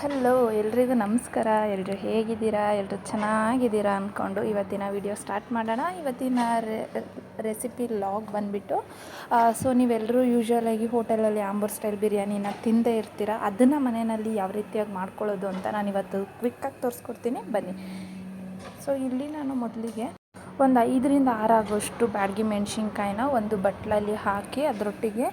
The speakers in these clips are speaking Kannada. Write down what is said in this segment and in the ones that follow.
ಹಲೋ, ಎಲ್ರಿಗೂ ನಮಸ್ಕಾರ. ಎಲ್ಲರೂ ಹೇಗಿದ್ದೀರಾ? ಎಲ್ಲರೂ ಚೆನ್ನಾಗಿದ್ದೀರಾ ಅಂದ್ಕೊಂಡು ಇವತ್ತಿನ ವಿಡಿಯೋ ಸ್ಟಾರ್ಟ್ ಮಾಡೋಣ. ಇವತ್ತಿನ ರೆಸಿಪಿ ಲಾಗ್ ಬಂದುಬಿಟ್ಟು ಸೊ ನೀವೆಲ್ಲರೂ ಯೂಶ್ವಲಾಗಿ ಹೋಟೆಲಲ್ಲಿ ಆಂಬೂರ್ ಸ್ಟೈಲ್ ಬಿರಿಯಾನಿನ ತಿಂದೇ ಇರ್ತೀರ? ಅದನ್ನು ಮನೆಯಲ್ಲಿ ಯಾವ ರೀತಿಯಾಗಿ ಮಾಡ್ಕೊಳ್ಳೋದು ಅಂತ ನಾನು ಇವತ್ತು ಕ್ವಿಕ್ಕಾಗಿ ತೋರಿಸ್ಕೊಡ್ತೀನಿ. ಬನ್ನಿ. ಸೊ ಇಲ್ಲಿ ನಾನು ಮೊದಲಿಗೆ ಒಂದು ಐದರಿಂದ ಆರು ಆಗೋಷ್ಟು ಬ್ಯಾಡಗಿ ಮೆಣಸಿನ್ಕಾಯಿನ ಒಂದು ಬಟ್ಲಲ್ಲಿ ಹಾಕಿ ಅದರೊಟ್ಟಿಗೆ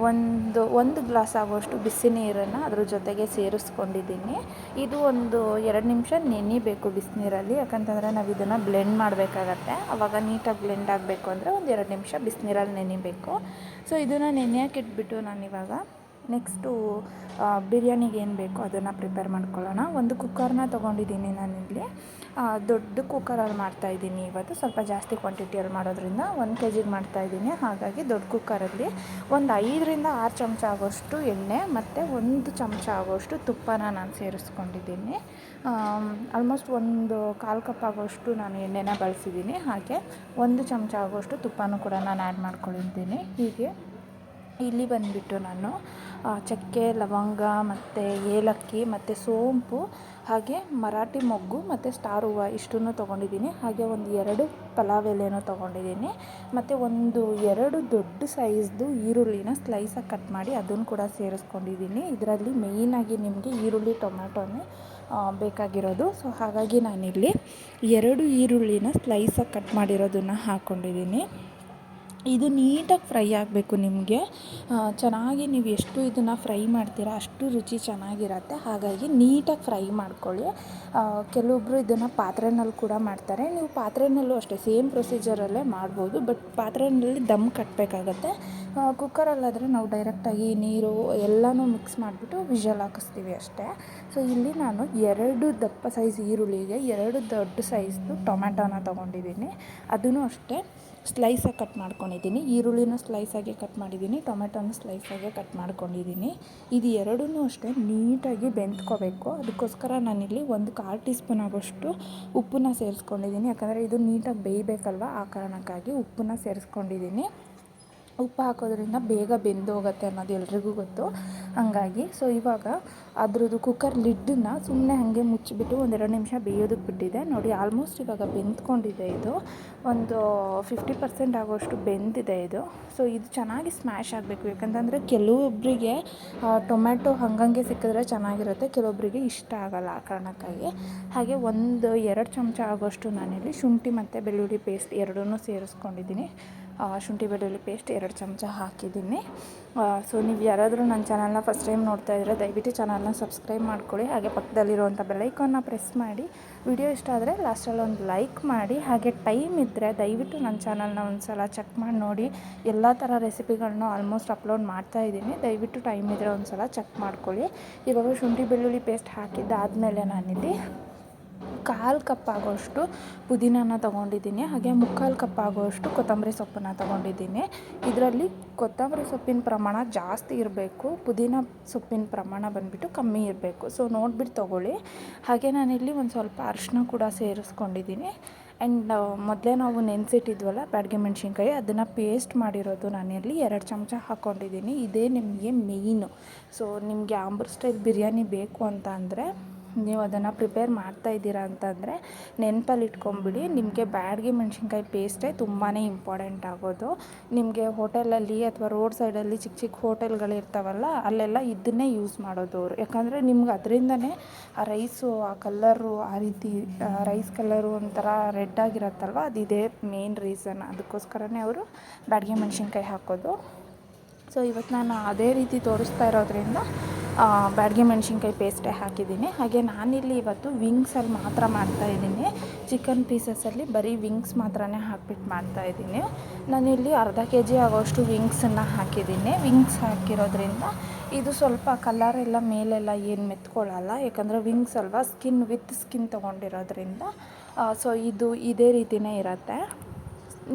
ಒಂದು ಒಂದು ಗ್ಲಾಸ್ ಆಗುವಷ್ಟು ಬಿಸಿ ನೀರನ್ನು ಅದ್ರ ಜೊತೆಗೆ ಸೇರಿಸ್ಕೊಂಡಿದ್ದೀನಿ. ಇದು ಒಂದು ಎರಡು ನಿಮಿಷ ನೆನಿಬೇಕು ಬಿಸಿನೀರಲ್ಲಿ ಯಾಕಂತಂದರೆ ನಾವು ಇದನ್ನು ಬ್ಲೆಂಡ್ ಮಾಡಬೇಕಾಗತ್ತೆ. ಆವಾಗ ನೀಟಾಗಿ ಬ್ಲೆಂಡ್ ಆಗಬೇಕು ಅಂದರೆ ಒಂದು ಎರಡು ನಿಮಿಷ ಬಿಸಿನೀರಲ್ಲಿ ನೆನಿಬೇಕು. ಸೊ, ಇದನ್ನು ನೆನೆಯೋಕೆ ಇಟ್ಬಿಟ್ಟು ನಾನಿವಾಗ ನೆಕ್ಸ್ಟು ಬಿರಿಯಾನಿಗೆ ಏನು ಬೇಕೋ ಅದನ್ನು ಪ್ರಿಪೇರ್ ಮಾಡ್ಕೊಳ್ಳೋಣ. ಒಂದು ಕುಕ್ಕರ್ನ ತೊಗೊಂಡಿದ್ದೀನಿ ನಾನಿಲ್ಲಿ. ದೊಡ್ಡ ಕುಕ್ಕರಲ್ಲಿ ಮಾಡ್ತಾಯಿದ್ದೀನಿ ಇವತ್ತು. ಸ್ವಲ್ಪ ಜಾಸ್ತಿ ಕ್ವಾಂಟಿಟಿಯಲ್ಲಿ ಮಾಡೋದ್ರಿಂದ ಒಂದು ಕೆ ಜಿಗೆ ಮಾಡ್ತಾಯಿದ್ದೀನಿ ಹಾಗಾಗಿ ದೊಡ್ಡ ಕುಕ್ಕರಲ್ಲಿ ಒಂದು ಐದರಿಂದ ಆರು ಚಮಚ ಆಗೋಷ್ಟು ಎಣ್ಣೆ ಮತ್ತು ಒಂದು ಚಮಚ ಆಗೋಷ್ಟು ತುಪ್ಪನ ನಾನು ಸೇರಿಸ್ಕೊಂಡಿದ್ದೀನಿ. ಆಲ್ಮೋಸ್ಟ್ ಒಂದು ಕಾಲು ಕಪ್ ಆಗೋಷ್ಟು ನಾನು ಎಣ್ಣೆನ ಬಳಸಿದ್ದೀನಿ. ಹಾಗೆ ಒಂದು ಚಮಚ ಆಗೋಷ್ಟು ತುಪ್ಪನೂ ಕೂಡ ನಾನು ಆ್ಯಡ್ ಮಾಡ್ಕೊಂಡಿದ್ದೀನಿ. ಹೀಗೆ ಇಲ್ಲಿ ಬಂದುಬಿಟ್ಟು ನಾನು ಚಕ್ಕೆ, ಲವಂಗ ಮತ್ತು ಏಲಕ್ಕಿ ಮತ್ತು ಸೋಂಪು ಹಾಗೆ ಮರಾಠಿ ಮೊಗ್ಗು ಮತ್ತು ಸ್ಟಾರ್ ಹೂವು ಇಷ್ಟನ್ನು ತೊಗೊಂಡಿದ್ದೀನಿ. ಹಾಗೆ ಒಂದು ಎರಡು ಪಲಾವ್ ಎಲೆನೂ ತೊಗೊಂಡಿದ್ದೀನಿ. ಮತ್ತು ಒಂದು ಎರಡು ದೊಡ್ಡ ಸೈಜ್ದು ಈರುಳ್ಳಿನ ಸ್ಲೈಸಾಗಿ ಕಟ್ ಮಾಡಿ ಅದನ್ನು ಕೂಡ ಸೇರಿಸ್ಕೊಂಡಿದ್ದೀನಿ. ಇದರಲ್ಲಿ ಮೇಯ್ನಾಗಿ ನಿಮಗೆ ಈರುಳ್ಳಿ, ಟೊಮ್ಯಾಟೊನೇ ಬೇಕಾಗಿರೋದು. ಸೊ ಹಾಗಾಗಿ ನಾನಿಲ್ಲಿ ಎರಡು ಈರುಳ್ಳಿನ ಸ್ಲೈಸಾಗಿ ಕಟ್ ಮಾಡಿರೋದನ್ನು ಹಾಕ್ಕೊಂಡಿದ್ದೀನಿ ಇದು ನೀಟಾಗಿ ಫ್ರೈ ಆಗಬೇಕು ನಿಮಗೆ. ಚೆನ್ನಾಗಿ ನೀವು ಎಷ್ಟು ಇದನ್ನು ಫ್ರೈ ಮಾಡ್ತೀರಾ ಅಷ್ಟು ರುಚಿ ಚೆನ್ನಾಗಿರತ್ತೆ. ಹಾಗಾಗಿ ನೀಟಾಗಿ ಫ್ರೈ ಮಾಡ್ಕೊಳ್ಳಿ. ಕೆಲವೊಬ್ಬರು ಇದನ್ನು ಪಾತ್ರೆನಲ್ಲಿ ಕೂಡ ಮಾಡ್ತಾರೆ. ನೀವು ಪಾತ್ರೆನಲ್ಲೂ ಅಷ್ಟೇ, ಸೇಮ್ ಪ್ರೊಸೀಜರಲ್ಲೇ ಮಾಡ್ಬೋದು. ಬಟ್ ಪಾತ್ರೆನಲ್ಲಿ ದಮ್ ಕಟ್ಟಬೇಕಾಗತ್ತೆ ಕುಕ್ಕರಲ್ಲಾದರೆ ನಾವು ಡೈರೆಕ್ಟಾಗಿ ನೀರು ಎಲ್ಲನೂ ಮಿಕ್ಸ್ ಮಾಡಿಬಿಟ್ಟು ವಿಷಲ್ ಹಾಕಿಸ್ತೀವಿ ಅಷ್ಟೇ. ಸೊ, ಇಲ್ಲಿ ನಾನು ಎರಡು ದಪ್ಪ ಸೈಜ್ ಈರುಳ್ಳಿಗೆ ಎರಡು ದೊಡ್ಡ ಸೈಜ್ದು ಟೊಮ್ಯಾಟೋನ ತೊಗೊಂಡಿದ್ದೀನಿ. ಅದೂ ಅಷ್ಟೇ. ಸ್ಲೈಸಾಗಿ ಕಟ್ ಮಾಡ್ಕೊಂಡಿದ್ದೀನಿ. ಈರುಳ್ಳಿನೂ ಸ್ಲೈಸಾಗೆ ಕಟ್ ಮಾಡಿದ್ದೀನಿ. ಟೊಮೆಟೊನೂ ಸ್ಲೈಸಾಗೆ ಕಟ್ ಮಾಡ್ಕೊಂಡಿದ್ದೀನಿ. ಇದು ಎರಡೂ ಅಷ್ಟೇ ನೀಟಾಗಿ ಬೆಂದ್ಕೋಬೇಕು. ಅದಕ್ಕೋಸ್ಕರ ನಾನಿಲ್ಲಿ ಒಂದು ಕಾಲು ಟೀ ಸ್ಪೂನ್ ಆಗೋಷ್ಟು ಉಪ್ಪನ್ನ ಸೇರಿಸ್ಕೊಂಡಿದ್ದೀನಿ. ಯಾಕಂದರೆ ಇದು ನೀಟಾಗಿ ಬೇಯಬೇಕಲ್ವ ಆ ಕಾರಣಕ್ಕಾಗಿ ಉಪ್ಪನ್ನ ಸೇರಿಸ್ಕೊಂಡಿದ್ದೀನಿ. ಉಪ್ಪು ಹಾಕೋದ್ರಿಂದ ಬೇಗ ಬೆಂದೋಗುತ್ತೆ ಅನ್ನೋದು ಎಲ್ರಿಗೂ ಗೊತ್ತು. ಹಾಗಾಗಿ ಸೊ ಇವಾಗ ಅದ್ರದ್ದು ಕುಕ್ಕರ್ ಲಿಡ್ಡನ್ನು ಸುಮ್ಮನೆ ಹಾಗೆ ಮುಚ್ಚಿಬಿಟ್ಟು ಒಂದೆರಡು ನಿಮಿಷ ಬೇಯೋದಕ್ಕೆ ಬಿಟ್ಟಿದೆ. ನೋಡಿ ಆಲ್ಮೋಸ್ಟ್ ಇವಾಗ ಬೆಂದ್ಕೊಂಡಿದೆ ಇದು. ಒಂದು ಫಿಫ್ಟಿ ಪರ್ಸೆಂಟ್ ಆಗೋಷ್ಟು ಬೆಂದಿದೆ ಇದು. ಸೊ ಇದು ಚೆನ್ನಾಗಿ ಸ್ಮ್ಯಾಶ್ ಆಗಬೇಕು. ಯಾಕಂತಂದರೆ ಕೆಲವೊಬ್ಬರಿಗೆ ಟೊಮ್ಯಾಟೊ ಹಂಗಂಗೆ ಸಿಕ್ಕಿದ್ರೆ ಚೆನ್ನಾಗಿರುತ್ತೆ. ಕೆಲವೊಬ್ಬರಿಗೆ ಇಷ್ಟ ಆಗೋಲ್ಲ ಆ ಕಾರಣಕ್ಕಾಗಿ. ಹಾಗೆ ಒಂದು ಎರಡು ಚಮಚ ಆಗೋಷ್ಟು ನಾನಿಲ್ಲಿ ಶುಂಠಿ ಮತ್ತು ಬೆಳ್ಳುಳ್ಳಿ ಪೇಸ್ಟ್ ಎರಡನ್ನೂ ಸೇರಿಸ್ಕೊಂಡಿದ್ದೀನಿ. ಶುಂಠಿ ಬೆಳ್ಳುಳ್ಳಿ ಪೇಸ್ಟ್ ಎರಡು ಚಮಚ ಹಾಕಿದ್ದೀನಿ. ಸೊ ನೀವು ಯಾರಾದರೂ ನನ್ನ ಚಾನಲ್ನ ಫಸ್ಟ್ ಟೈಮ್ ನೋಡ್ತಾ ಇದ್ದರೆ ದಯವಿಟ್ಟು ಚಾನಲ್ನ ಸಬ್ಸ್ಕ್ರೈಬ್ ಮಾಡ್ಕೊಳ್ಳಿ. ಹಾಗೆ ಪಕ್ಕದಲ್ಲಿರುವಂಥ ಬೆಲೈಕನ್ನ ಪ್ರೆಸ್ ಮಾಡಿ. ವಿಡಿಯೋ ಇಷ್ಟ ಆದರೆ ಲಾಸ್ಟಲ್ಲಿ ಒಂದು ಲೈಕ್ ಮಾಡಿ. ಹಾಗೆ ಟೈಮ್ ಇದ್ದರೆ ದಯವಿಟ್ಟು ನನ್ನ ಚಾನಲ್ನ ಒಂದು ಸಲ ಚೆಕ್ ಮಾಡಿ ನೋಡಿ. ಎಲ್ಲ ಥರ ರೆಸಿಪಿಗಳನ್ನ ಆಲ್ಮೋಸ್ಟ್ ಅಪ್ಲೋಡ್ ಮಾಡ್ತಾ ಇದ್ದೀನಿ. ದಯವಿಟ್ಟು ಟೈಮ್ ಇದ್ದರೆ ಒಂದು ಸಲ ಚೆಕ್ ಮಾಡ್ಕೊಳ್ಳಿ. ಇವಾಗ ಶುಂಠಿ ಬೆಳ್ಳುಳ್ಳಿ ಪೇಸ್ಟ್ ಹಾಕಿದ್ದಾದಮೇಲೆ ನಾನಿಲ್ಲಿ ಕಾಲು ಕಪ್ ಆಗೋಷ್ಟು ಪುದೀನನ ತೊಗೊಂಡಿದ್ದೀನಿ, ಹಾಗೆ ಮುಕ್ಕಾಲು ಕಪ್ ಆಗೋಷ್ಟು ಕೊತ್ತಂಬರಿ ಸೊಪ್ಪನ್ನು ತೊಗೊಂಡಿದ್ದೀನಿ. ಇದರಲ್ಲಿ ಕೊತ್ತಂಬರಿ ಸೊಪ್ಪಿನ ಪ್ರಮಾಣ ಜಾಸ್ತಿ ಇರಬೇಕು, ಪುದೀನ ಸೊಪ್ಪಿನ ಪ್ರಮಾಣ ಬಂದುಬಿಟ್ಟು ಕಮ್ಮಿ ಇರಬೇಕು. ಸೊ ನೋಡಿಬಿಟ್ಟು ತೊಗೊಳ್ಳಿ. ಹಾಗೆ ನಾನಿಲ್ಲಿ ಒಂದು ಸ್ವಲ್ಪ ಅರಿಶಿನ ಕೂಡ ಸೇರಿಸ್ಕೊಂಡಿದ್ದೀನಿ. ಆ್ಯಂಡ್ ಮೊದಲೇ ನಾವು ನೆನೆಸಿಟ್ಟಿದ್ವಲ್ಲ, ಬ್ಯಾಡಗೆ ಮೆಣಸಿನ್ಕಾಯಿ, ಅದನ್ನು ಪೇಸ್ಟ್ ಮಾಡಿರೋದು ನಾನಿಲ್ಲಿ ಎರಡು ಚಮಚ ಹಾಕ್ಕೊಂಡಿದ್ದೀನಿ ಇದೇ ನಿಮಗೆ ಮೇಯ್ನು ಸೊ ನಿಮಗೆ ಆಂಬರ್ ಸ್ಟೈಲ್ ಬಿರಿಯಾನಿ ಬೇಕು ಅಂತ ಅಂದರೆ ನೀವು ಅದನ್ನು ಪ್ರಿಪೇರ್ ಮಾಡ್ತಾ ಇದ್ದೀರಾ ಅಂತಂದರೆ ನೆನಪಲ್ಲಿ ಇಟ್ಕೊಂಬಿಡಿ ನಿಮಗೆ ಬ್ಯಾಡ್ಗೆ ಮೆಣಸಿನ್ಕಾಯಿ ಪೇಸ್ಟೇ ತುಂಬಾ ಇಂಪಾರ್ಟೆಂಟ್ ಆಗೋದು. ನಿಮಗೆ ಹೋಟೆಲಲ್ಲಿ ಅಥವಾ ರೋಡ್ ಸೈಡಲ್ಲಿ ಚಿಕ್ಕ ಚಿಕ್ಕ ಹೋಟೆಲ್ಗಳಿರ್ತಾವಲ್ಲ, ಅಲ್ಲೆಲ್ಲ ಇದನ್ನೇ ಯೂಸ್ ಮಾಡೋದು ಅವರು. ಯಾಕಂದರೆ ನಿಮ್ಗೆ ಅದರಿಂದನೇ ಆ ರೈಸು, ಆ ಕಲ್ಲರು, ಆ ರೀತಿ ರೈಸ್ ಕಲ್ಲರು ಒಂಥರ ರೆಡ್ ಆಗಿರತ್ತಲ್ವ? ಅದಿದೆ ಮೇನ್ ರೀಸನ್. ಅದಕ್ಕೋಸ್ಕರನೇ ಅವರು ಬ್ಯಾಡ್ಗೆ ಮೆಣಸಿನ್ಕಾಯಿ ಹಾಕೋದು. ಸೊ, ಇವತ್ತು ನಾನು ಅದೇ ರೀತಿ ತೋರಿಸ್ತಾ ಇರೋದ್ರಿಂದ ಬ್ಯಾಡಗಿ ಮೆಣಸಿನ್ಕಾಯಿ ಪೇಸ್ಟೇ ಹಾಕಿದ್ದೀನಿ. ಹಾಗೆ ನಾನಿಲ್ಲಿ ಇವತ್ತು ವಿಂಗ್ಸಲ್ಲಿ ಮಾತ್ರ ಮಾಡ್ತಾಯಿದ್ದೀನಿ ಚಿಕನ್ ಪೀಸಸಲ್ಲಿ ಬರೀ ವಿಂಗ್ಸ್ ಮಾತ್ರನೇ ಹಾಕ್ಬಿಟ್ಟು ಮಾಡ್ತಾಯಿದ್ದೀನಿ ನಾನಿಲ್ಲಿ ಅರ್ಧ ಕೆ ಜಿ ಆಗೋಷ್ಟು ವಿಂಗ್ಸನ್ನು ಹಾಕಿದ್ದೀನಿ. ವಿಂಗ್ಸ್ ಹಾಕಿರೋದ್ರಿಂದ ಇದು ಸ್ವಲ್ಪ ಕಲರ್ ಎಲ್ಲ ಮೇಲೆಲ್ಲ ಏನು ಮೆತ್ಕೊಳ್ಳಲ್ಲ. ಯಾಕಂದರೆ ವಿಂಗ್ಸ್ ಅಲ್ವಾ ಸ್ಕಿನ್ ವಿತ್ ಸ್ಕಿನ್ ತೊಗೊಂಡಿರೋದ್ರಿಂದ ಸೊ ಇದು ಇದೇ ರೀತಿಯೇ ಇರುತ್ತೆ.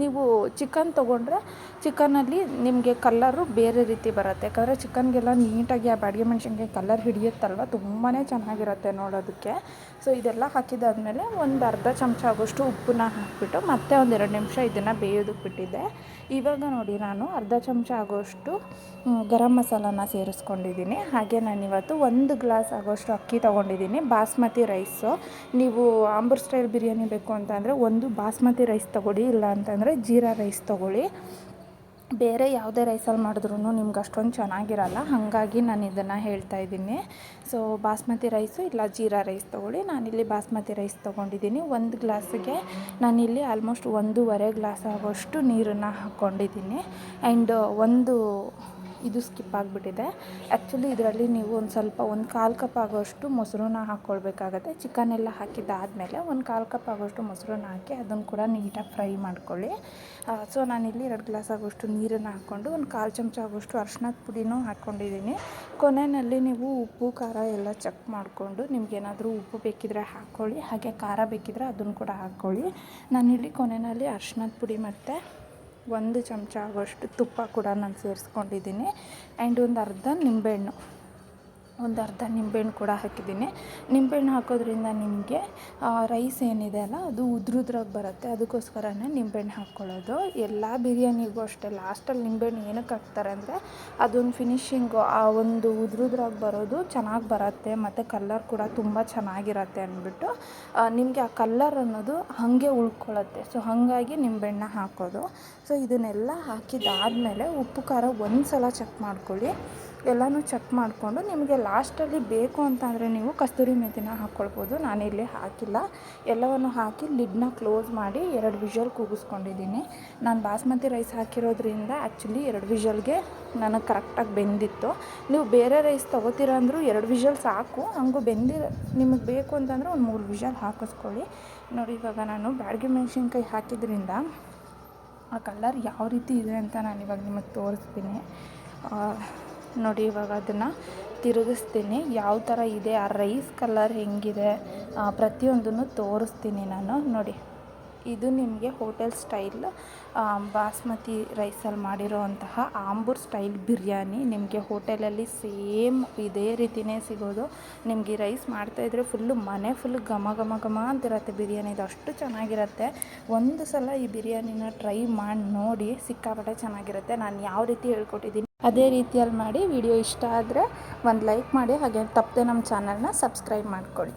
ನೀವು ಚಿಕನ್ ತೊಗೊಂಡ್ರೆ ಚಿಕನಲ್ಲಿ ನಿಮಗೆ ಕಲ್ಲರು ಬೇರೆ ರೀತಿ ಬರುತ್ತೆ. ಯಾಕಂದರೆ ಚಿಕನ್ಗೆಲ್ಲ ನೀಟಾಗಿ ಆ ಬಾಡಿಗೆ ಮೆಣಸಿನ್ಕಾಯಿ ಕಲ್ಲರ್ ಹಿಡಿಯುತ್ತಲ್ವ? ತುಂಬಾ ಚೆನ್ನಾಗಿರುತ್ತೆ ನೋಡೋದಕ್ಕೆ. ಸೊ ಇದೆಲ್ಲ ಹಾಕಿದಾದಮೇಲೆ ಒಂದು ಅರ್ಧ ಚಮಚ ಆಗೋಷ್ಟು ಉಪ್ಪನ್ನ ಹಾಕಿಬಿಟ್ಟು ಮತ್ತೆ ಒಂದು ಎರಡು ನಿಮಿಷ ಇದನ್ನು ಬೇಯೋದಕ್ಕೆ ಬಿಟ್ಟಿದ್ದೆ. ಇವಾಗ ನೋಡಿ ನಾನು ಅರ್ಧ ಚಮಚ ಆಗೋಷ್ಟು ಗರಂ ಮಸಾಲಾನ ಸೇರಿಸ್ಕೊಂಡಿದ್ದೀನಿ. ಹಾಗೆ ನಾನಿವತ್ತು ಒಂದು ಗ್ಲಾಸ್ ಆಗೋಷ್ಟು ಅಕ್ಕಿ ತೊಗೊಂಡಿದ್ದೀನಿ. ಬಾಸ್ಮತಿ ರೈಸು. ನೀವು ಆಂಬೂರ್ ಸ್ಟೈಲ್ ಬಿರಿಯಾನಿ ಬೇಕು ಅಂತಂದರೆ ಒಂದು ಬಾಸ್ಮತಿ ರೈಸ್ ತೊಗೊಡಿ ಇಲ್ಲ ಅಂತಂದರೆ ಜೀರಾ ರೈಸ್ ತೊಗೊಳ್ಳಿ. ಬೇರೆ ಯಾವುದೇ ರೈಸಲ್ಲಿ ಮಾಡಿದ್ರೂ ನಿಮ್ಗೆ ಅಷ್ಟೊಂದು ಚೆನ್ನಾಗಿರಲ್ಲ, ಹಾಗಾಗಿ ನಾನು ಇದನ್ನು ಹೇಳ್ತಾ ಇದ್ದೀನಿ. ಸೊ ಬಾಸ್ಮತಿ ರೈಸು ಇಲ್ಲ ಜೀರಾ ರೈಸ್ ತೊಗೊಳ್ಳಿ. ನಾನಿಲ್ಲಿ ಬಾಸ್ಮತಿ ರೈಸ್ ತೊಗೊಂಡಿದ್ದೀನಿ. ಒಂದು ಗ್ಲಾಸಿಗೆ ನಾನಿಲ್ಲಿ ಆಲ್ಮೋಸ್ಟ್ ಒಂದೂವರೆ ಗ್ಲಾಸ್ ಆಗೋಷ್ಟು ನೀರನ್ನು ಹಾಕ್ಕೊಂಡಿದ್ದೀನಿ. ಆ್ಯಂಡ್ ಒಂದು ಇದು ಸ್ಕಿಪ್ ಆಗಿಬಿಟ್ಟಿದೆ. ಆ್ಯಕ್ಚುಲಿ ಇದರಲ್ಲಿ ನೀವು ಒಂದು ಸ್ವಲ್ಪ ಒಂದು ಕಾಲು ಕಪ್ ಆಗೋಷ್ಟು ಮೊಸರನ್ನ ಹಾಕ್ಕೊಳ್ಬೇಕಾಗತ್ತೆ ಚಿಕನ್ ಎಲ್ಲ ಹಾಕಿದ್ದಾದಮೇಲೆ ಒಂದು ಕಾಲು ಕಪ್ ಆಗೋಷ್ಟು ಮೊಸರನ್ನ ಹಾಕಿ ಅದನ್ನು ಕೂಡ ನೀಟಾಗಿ ಫ್ರೈ ಮಾಡ್ಕೊಳ್ಳಿ. ಸೊ ನಾನಿಲ್ಲಿ ಎರಡು ಗ್ಲಾಸ್ ಆಗೋಷ್ಟು ನೀರನ್ನು ಹಾಕ್ಕೊಂಡು ಒಂದು ಕಾಲು ಚಮಚ ಆಗೋಷ್ಟು ಅರ್ಶಿನದ ಪುಡಿನೂ ಹಾಕ್ಕೊಂಡಿದ್ದೀನಿ ಕೊನೆಯಲ್ಲಿ ನೀವು ಉಪ್ಪು, ಖಾರ ಎಲ್ಲ ಚೆಕ್ ಮಾಡಿಕೊಂಡು ನಿಮಗೇನಾದರೂ ಉಪ್ಪು ಬೇಕಿದ್ರೆ ಹಾಕ್ಕೊಳ್ಳಿ ಹಾಗೆ ಖಾರ ಬೇಕಿದ್ರೆ ಅದನ್ನು ಕೂಡ ಹಾಕ್ಕೊಳ್ಳಿ ನಾನಿಲ್ಲಿ ಕೊನೆಯಲ್ಲಿ ಅರ್ಶಿನದ ಪುಡಿ ಮತ್ತು ಒಂದು ಚಮಚ ಆಗೋಷ್ಟು ತುಪ್ಪ ಕೂಡ ನಾನು ಸೇರಿಸ್ಕೊಂಡಿದ್ದೀನಿ. ಆ್ಯಂಡ್ ಒಂದು ಅರ್ಧ ನಿಂಬೆಹಣ್ಣು. ಒಂದು ಅರ್ಧ ನಿಂಬೆಹಣ್ಣು ಕೂಡ ಹಾಕಿದ್ದೀನಿ. ನಿಂಬೆಹಣ್ಣು ಹಾಕೋದ್ರಿಂದ ನಿಮಗೆ ರೈಸ್ ಏನಿದೆ ಅಲ್ಲ, ಅದು ಉದ್ರುದ್ರಾಗಿ ಬರುತ್ತೆ. ಅದಕ್ಕೋಸ್ಕರನೇ ನಿಂಬೆಹಣ್ಣು ಹಾಕ್ಕೊಳ್ಳೋದು ಎಲ್ಲ ಬಿರಿಯಾನಿಗೂ ಅಷ್ಟೇ ಲಾಸ್ಟಲ್ಲಿ ನಿಂಬೆಹಣ್ಣು ಏನಕ್ಕೆ ಹಾಕ್ತಾರೆ ಅಂದರೆ, ಅದೊಂದು ಫಿನಿಶಿಂಗು ಆ ಒಂದು ಉದ್ರುದ್ರಾಗಿ ಬರೋದು ಚೆನ್ನಾಗಿ ಬರುತ್ತೆ, ಮತ್ತು ಕಲ್ಲರ್ ಕೂಡ ತುಂಬ ಚೆನ್ನಾಗಿರತ್ತೆ ಅಂದ್ಬಿಟ್ಟು ನಿಮಗೆ ಆ ಕಲ್ಲರ್ ಅನ್ನೋದು ಹಾಗೆ ಉಳ್ಕೊಳ್ಳುತ್ತೆ. ಸೊ ಹಾಗಾಗಿ ನಿಂಬೆಹಣ್ಣ ಹಾಕೋದು. ಸೊ ಇದನ್ನೆಲ್ಲ ಹಾಕಿದಾದಮೇಲೆ ಉಪ್ಪು, ಖಾರ ಒಂದು ಸಲ ಚೆಕ್ ಮಾಡ್ಕೊಳ್ಳಿ. ಎಲ್ಲನೂ ಚೆಕ್ ಮಾಡಿಕೊಂಡು ನಿಮಗೆ ಲಾಸ್ಟಲ್ಲಿ ಬೇಕು ಅಂತ ಅಂದರೆ ನೀವು ಕಸ್ತೂರಿ ಮೆಂತಿನ ಹಾಕ್ಕೊಳ್ಬೋದು. ನಾನಿಲ್ಲಿ ಹಾಕಿಲ್ಲ. ಎಲ್ಲವನ್ನು ಹಾಕಿ ಲಿಡ್ನ ಕ್ಲೋಸ್ ಮಾಡಿ ಎರಡು ವಿಷಲ್ ಕೂಗಿಸ್ಕೊಂಡಿದ್ದೀನಿ. ನಾನು ಬಾಸ್ಮತಿ ರೈಸ್ ಹಾಕಿರೋದ್ರಿಂದ ಆ್ಯಕ್ಚುಲಿ ಎರಡು ವಿಷಲ್ಗೆ ನನಗೆ ಕರೆಕ್ಟಾಗಿ ಬೆಂದಿತ್ತು. ನೀವು ಬೇರೆ ರೈಸ್ ತೊಗೋತೀರ ಅಂದರೂ ಎರಡು ವಿಷಲ್ ಸಾಕು. ಹಂಗೂ ಬೆಂದಿ ನಿಮಗೆ ಬೇಕು ಅಂತಂದರೆ ಒಂದು ಮೂರು ವಿಷಲ್ ಹಾಕಿಸ್ಕೊಳ್ಳಿ. ನೋಡಿ, ಇವಾಗ ನಾನು ಬ್ಯಾಡಗಿ ಮೆಣಸಿನ್ಕಾಯಿ ಹಾಕಿದ್ರಿಂದ ಆ ಕಲರ್ ಯಾವ ರೀತಿ ಇದೆ ಅಂತ ನಾನು ಇವಾಗ ನಿಮಗೆ ತೋರಿಸ್ತೀನಿ. ನೋಡಿ, ಇವಾಗ ಅದನ್ನು ತಿರುಗಿಸ್ತೀನಿ. ಯಾವ ಥರ ಇದೆ, ಆ ರೈಸ್ ಕಲರ್ ಹೆಂಗಿದೆ ಪ್ರತಿಯೊಂದನ್ನು ತೋರಿಸ್ತೀನಿ ನಾನು. ನೋಡಿ, ಇದು ನಿಮಗೆ ಹೋಟೆಲ್ ಸ್ಟೈಲ್ ಬಾಸ್ಮತಿ ರೈಸಲ್ಲಿ ಮಾಡಿರೋವಂತಹ ಆಂಬೂರ್ ಸ್ಟೈಲ್ ಬಿರಿಯಾನಿ. ನಿಮಗೆ ಹೋಟೆಲಲ್ಲಿ ಸೇಮ್ ಇದೇ ರೀತಿಯೇ ಸಿಗೋದು. ನಿಮಗೆ ರೈಸ್ ಮಾಡ್ತಾಯಿದ್ರೆ ಫುಲ್ಲು ಮನೆ ಫುಲ್ ಘಮ ಘಮ ಘಮ ಅಂತಿರತ್ತೆ ಬಿರಿಯಾನಿದು ಅಷ್ಟು ಚೆನ್ನಾಗಿರುತ್ತೆ. ಒಂದು ಸಲ ಈ ಬಿರಿಯಾನಿನ ಟ್ರೈ ಮಾಡಿ ನೋಡಿ, ಸಿಕ್ಕಾಪಟ್ಟೆ ಚೆನ್ನಾಗಿರುತ್ತೆ. ನಾನು ಯಾವ ರೀತಿ ಹೇಳ್ಕೊಟ್ಟಿದ್ದೀನಿ ಅದೇ ರೀತಿಯಲ್ಲಿ ಮಾಡಿ ವಿಡಿಯೋ ಇಷ್ಟ ಆದರೆ ಒಂದು ಲೈಕ್ ಮಾಡಿ ಹಾಗೆ ತಪ್ಪದೆ ನಮ್ಮ ಚಾನಲ್ನ ಸಬ್ಸ್ಕ್ರೈಬ್ ಮಾಡ್ಕೊಳ್ಳಿ.